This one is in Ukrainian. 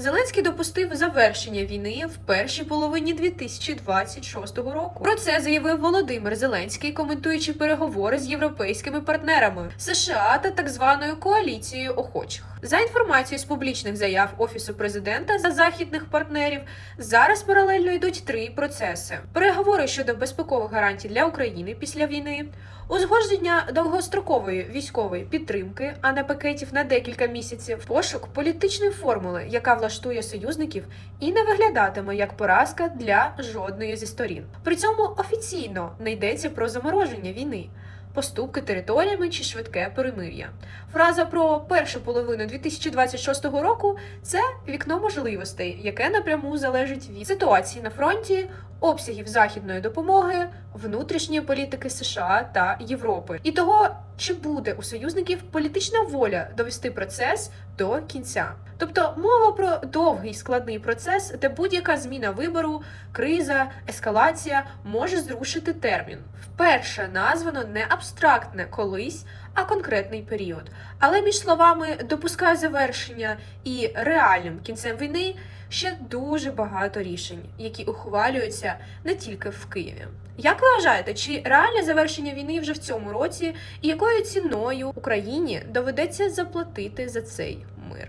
Зеленський допустив завершення війни в першій половині 2026 року. Про це заявив Володимир Зеленський, коментуючи переговори з європейськими партнерами США та так званою коаліцією охочих. За інформацією з публічних заяв офісу президента за західних партнерів, зараз паралельно йдуть три процеси: переговори щодо безпекових гарантій для України після війни. Узгодження довгострокової військової підтримки, а не пакетів на декілька місяців, пошук політичної формули, яка влаштує союзників і не виглядатиме як поразка для жодної зі сторін. При цьому офіційно не йдеться про замороження війни. Поступки територіями чи швидке перемир'я. Фраза про першу половину 2026 року це вікно можливостей, яке напряму залежить від ситуації на фронті, обсягів західної допомоги, внутрішньої політики США та Європи, і того, чи буде у союзників політична воля довести процес до кінця. Тобто мова про довгий складний процес, де будь-яка зміна вибору, криза, ескалація може зрушити термін. Вперше названо не абстрактне колись, а конкретний період. Але між словами допускає завершення і реальним кінцем війни ще дуже багато рішень, які ухвалюються не тільки в Києві. Як ви вважаєте, чи реальне завершення війни вже в цьому році, і якою ціною Україні доведеться заплатити за цей мир?